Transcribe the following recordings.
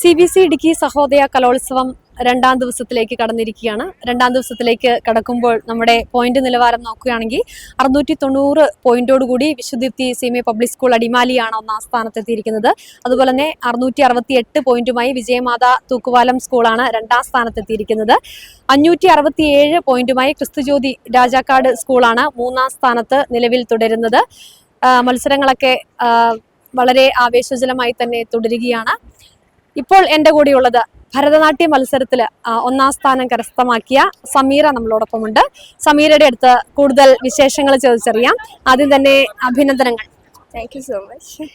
C B C Idukki Sahodaya കലോത്സവം രണ്ടാം ദിവസത്തിലേക്ക് കടന്നിരിക്കുകയാണ്. രണ്ടാം ദിവസത്തിലേക്ക് കടക്കുമ്പോൾ നമ്മുടെ പോയിന്റ് നിലവാരം നോക്കുകയാണെങ്കിൽ അറുന്നൂറ്റി തൊണ്ണൂറ് പോയിന്റോടുകൂടി വിശുദ്ധിപ്തി സീമെ പബ്ലിക് സ്കൂൾ അടിമാലിയാണ് ഒന്നാം സ്ഥാനത്തെത്തിയിരിക്കുന്നത്. അതുപോലെ തന്നെ അറുന്നൂറ്റി അറുപത്തി എട്ട് പോയിന്റുമായി വിജയമാത തൂക്കുവാലം സ്കൂളാണ് രണ്ടാം സ്ഥാനത്തെത്തിയിരിക്കുന്നത്. അഞ്ഞൂറ്റി അറുപത്തി ഏഴ് പോയിന്റുമായി ക്രിസ്തുജ്യോതി രാജാക്കാട് സ്കൂളാണ് മൂന്നാം സ്ഥാനത്ത് നിലവിൽ തുടരുന്നത്. മത്സരങ്ങളൊക്കെ വളരെ ആവേശജലമായി തന്നെ തുടരുകയാണ്. ഇപ്പോൾ എന്റെ കൂടെയുള്ളത് ഭരതനാട്യ മത്സരത്തിൽ ഒന്നാം സ്ഥാനം കരസ്ഥമാക്കിയ സമീറ നമ്മളോടൊപ്പമുണ്ട്. സമീരയുടെ അടുത്ത് കൂടുതൽ വിശേഷങ്ങൾ ചോദിച്ചറിയാം. ആദ്യം തന്നെ അഭിനന്ദനങ്ങൾ. Thank you so much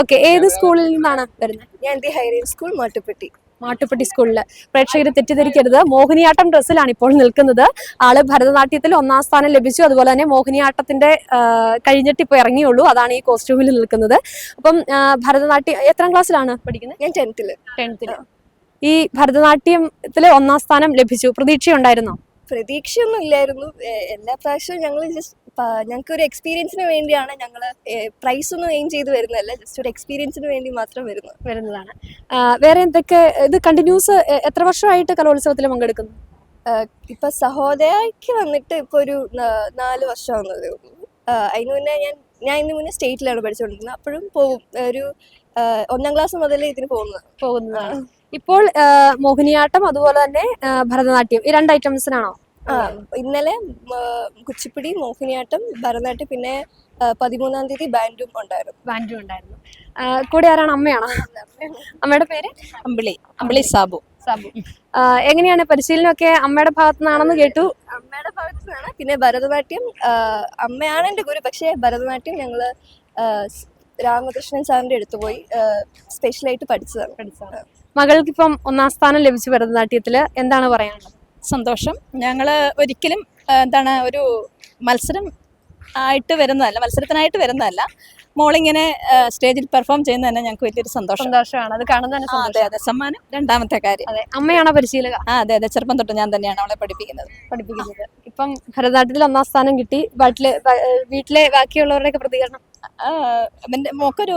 okay ഏത് സ്കൂളിൽ നിന്നാണ് വരുന്നത്? ഞാൻ the high school Mattupetty. Mattupetty സ്കൂളിൽ പ്രേക്ഷകർ തെറ്റിദ്ധരിക്കരുത്. മോഹിനിയാട്ടം ഡ്രസ്സിലാണ് ഇപ്പോൾ നിൽക്കുന്നത്. ആൾ ഭരതനാട്യത്തിൽ ഒന്നാം സ്ഥാനം ലഭിച്ചു. അതുപോലെ തന്നെ മോഹിനിയാട്ടത്തിന്റെ കഴിഞ്ഞിട്ട് ഇപ്പോൾ ഇറങ്ങിയുള്ളൂ. അതാണ് ഈ കോസ്റ്റ്യൂമിൽ നിൽക്കുന്നത്. അപ്പം ഭരതനാട്യം എത്രാം ക്ലാസ്സിലാണ് പഠിക്കുന്നത്? ഞാൻ ടെൻത്തിൽ ഈ ഭരതനാട്യത്തിൽ ഒന്നാം സ്ഥാനം ലഭിച്ചു. പ്രതീക്ഷയുണ്ടായിരുന്നോ? പ്രതീക്ഷയൊന്നും ഇല്ലായിരുന്നു. എല്ലാ പ്രാവശ്യവും ഞങ്ങൾ ജസ്റ്റ് ഞങ്ങൾക്ക് ഒരു എക്സ്പീരിയൻസിന് വേണ്ടിയാണ് ഞങ്ങൾ പ്രൈസ് ഒന്നും എയിം ചെയ്ത് വരുന്നതല്ല ജസ്റ്റ് ഒരു എക്സ്പീരിയൻസിന് വേണ്ടി മാത്രം വരുന്നു വരുന്നതാണ്. വേറെ എന്തൊക്കെ ഇത് കണ്ടിന്യൂസ് എത്ര വർഷമായിട്ട് കലോത്സവത്തിൽ പങ്കെടുക്കുന്നു? ഇപ്പൊ സഹോദയക്ക് വന്നിട്ട് ഇപ്പൊ ഒരു നാല് വർഷമാവുന്നതേ ഉള്ളൂ. അതിന് മുന്നേ ഞാൻ ഞാൻ ഇതിന് മുന്നേ സ്റ്റേറ്റിലാണ് പഠിച്ചുകൊണ്ടിരുന്നത് അപ്പോഴും പോകും ഒരു ഒന്നാം ക്ലാസ് മുതൽ ഇതിന് പോകുന്നത് പോകുന്നതാണ്. ഇപ്പോൾ മോഹിനിയാട്ടം അതുപോലെ തന്നെ ഭരതനാട്യം ഈ രണ്ട് ഐറ്റംസിനാണോ ആ ഇന്നലെ കുച്ചിപ്പിടി മോഹിനിയാട്ടം ഭരതനാട്യം പിന്നെ പതിമൂന്നാം തീയതി ബാൻഡും ഉണ്ടായിരുന്നു. ബാൻഡും ഉണ്ടായിരുന്നു. കൂടെ ആരാണ്? അമ്മയാണോ? അമ്മയുടെ പേര്? അമ്പിളി അമ്പിളി സാബു. സാബു. എങ്ങനെയാണ് പരിശീലനമൊക്കെ അമ്മയുടെ ഭാഗത്തു നിന്നാണെന്ന് കേട്ടു? അമ്മയുടെ ഭാഗത്തു നിന്നാണ് പിന്നെ ഭരതനാട്യം അമ്മയാണ് എന്റെ ഗുരു. പക്ഷേ ഭരതനാട്യം ഞങ്ങൾ രാമകൃഷ്ണൻ സാറിന്റെ അടുത്ത് പോയി സ്പെഷ്യലായിട്ട് പഠിച്ചതാണ്. പഠിച്ചതാണ്. മകൾക്ക് ഇപ്പം ഒന്നാം സ്ഥാനം ലഭിച്ചു ഭരതനാട്യത്തിൽ. എന്താണ് പറയാനുള്ളത്? സന്തോഷം. ഞങ്ങൾ ഒരിക്കലും എന്താണ് ഒരു മത്സരം ആയിട്ട് വരുന്നതല്ല മത്സരത്തിനായിട്ട് വരുന്നതല്ല. മോളിങ്ങനെ സ്റ്റേജിൽ പെർഫോം ചെയ്യുന്ന തന്നെ ഞങ്ങൾക്ക് വലിയൊരു സന്തോഷം. സന്തോഷമാണ്. അത് കാണുന്ന അതെ അതെ. സമ്മാനം രണ്ടാമത്തെ കാര്യം. അതെ. അമ്മയാണോ പരിശീലക? ആ അതെ അതെ. ചെറുപ്പം തൊട്ട് ഞാൻ തന്നെയാണ് അവളെ പഠിപ്പിക്കുന്നത്. പഠിപ്പിക്കുന്നത്. ഇപ്പം ഭരതനാട്യത്തിൽ ഒന്നാം സ്ഥാനം കിട്ടി. വീട്ടിലെ വീട്ടിലെ ബാക്കിയുള്ളവരുടെയൊക്കെ പ്രതികരണം. ആ, എന്റെ മോക്കൊരു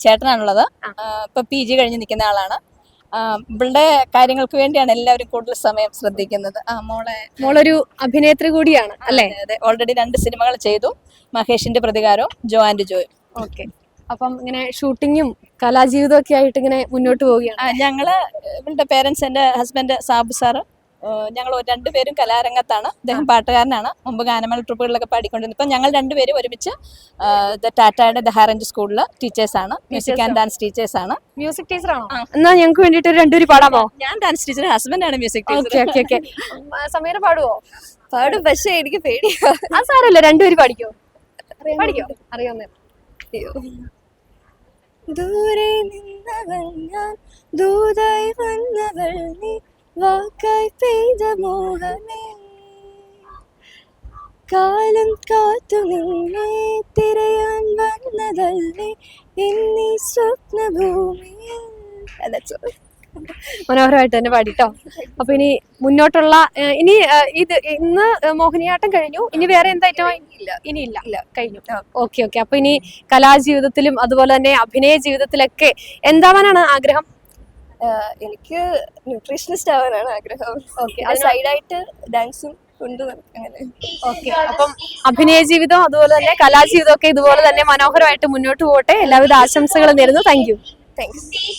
ചേട്ടനാണുള്ളത്. ഇപ്പൊ പി ജി കഴിഞ്ഞ് നിൽക്കുന്ന ആളാണ്. ഇവളുടെ കാര്യങ്ങൾക്ക് വേണ്ടിയാണ് എല്ലാവരും കൂടുതൽ സമയം ശ്രദ്ധിക്കുന്നത്. ആ മോളെ മോളൊരു അഭിനേത്രി കൂടിയാണ് അല്ലേ? അതെ. ഓൾറെഡി രണ്ട് സിനിമകൾ ചെയ്തു. മഹേഷിന്റെ പ്രതികാരവും ജോ ആൻഡ് ജോയും. ഓക്കെ. അപ്പം ഇങ്ങനെ ഷൂട്ടിങ്ങും കലാജീവിതവും ഒക്കെ ആയിട്ട് ഇങ്ങനെ മുന്നോട്ട് പോവുകയാണ്. ഞങ്ങൾ ഇവളുടെ പേരൻസ് എന്റെ ഹസ്ബൻഡ് സാബു സാറ് ഞങ്ങൾ രണ്ടുപേരും കലാരംഗത്താണ്. അദ്ദേഹം പാട്ടുകാരനാണ്. മുമ്പ് ഗാനമേള ട്രിപ്പുകളിലൊക്കെ പാടിക്കൊണ്ടിരുന്നത് ഇപ്പം ഞങ്ങൾ രണ്ടുപേരും ഒരുമിച്ച് ദ ടാറ്റയുടെ ദ ഹാറഞ്ച് സ്കൂളിൽ ടീച്ചേഴ്സാണ്. മ്യൂസിക് ആൻഡ് ഡാൻസ് ടീച്ചേഴ്സാണ്. മ്യൂസിക് ടീച്ചറാണോ? എന്നാ ഞങ്ങൾക്ക് വേണ്ടിട്ട് രണ്ടുപേര് പാടാമോ? ഞാൻ dance teacher ഹസ്ബൻഡാണ് music okay teacher okay. Okay Sameera പാടുവോ? പാടും പക്ഷേ എനിക്ക് പേടിയാ ആ സാരല്ല രണ്ടുപേര് പാടിക്കോ? പാടിക്കോ? അറിയാവുന്ന ദൂരെ നിന്നവൻ ഞാൻ ദൂതായി വന്നവൾ നീ. വാക്കായി പെയ്ത മോഹമേ കാലം കാത്തു നിന്നെ തിരയാൻ വന്നതല്ലേ എന്നീ സ്വപ്നഭൂമിയിൽ. മനോഹരമായിട്ട് തന്നെ പാടിട്ടോ അപ്പൊ ഇനി മുന്നോട്ടുള്ള ഇനി ഇത് ഇന്ന് മോഹിനിയാട്ടം കഴിഞ്ഞു. ഇനി വേറെ എന്താ ഇനി ഇല്ല ഇല്ല. കഴിഞ്ഞു. Okay okay. അപ്പൊ ഇനി കലാജീവിതത്തിലും അതുപോലെ തന്നെ അഭിനയ ജീവിതത്തിലൊക്കെ എന്താവാനാണ് ആഗ്രഹം? എനിക്ക് ന്യൂട്രീഷനിസ്റ്റ് ആവാനാണ് ആഗ്രഹം. ഓക്കെ സൈഡായിട്ട് ഡാൻസും കൊണ്ട് അങ്ങനെ. ഓക്കെ അപ്പം അഭിനയ ജീവിതം അതുപോലെ തന്നെ കലാജീവിതം ഒക്കെ ഇതുപോലെ തന്നെ മനോഹരമായിട്ട് മുന്നോട്ട് പോകട്ടെ. എല്ലാവിധ ആശംസകളും നേരുന്നു. Thank you thanks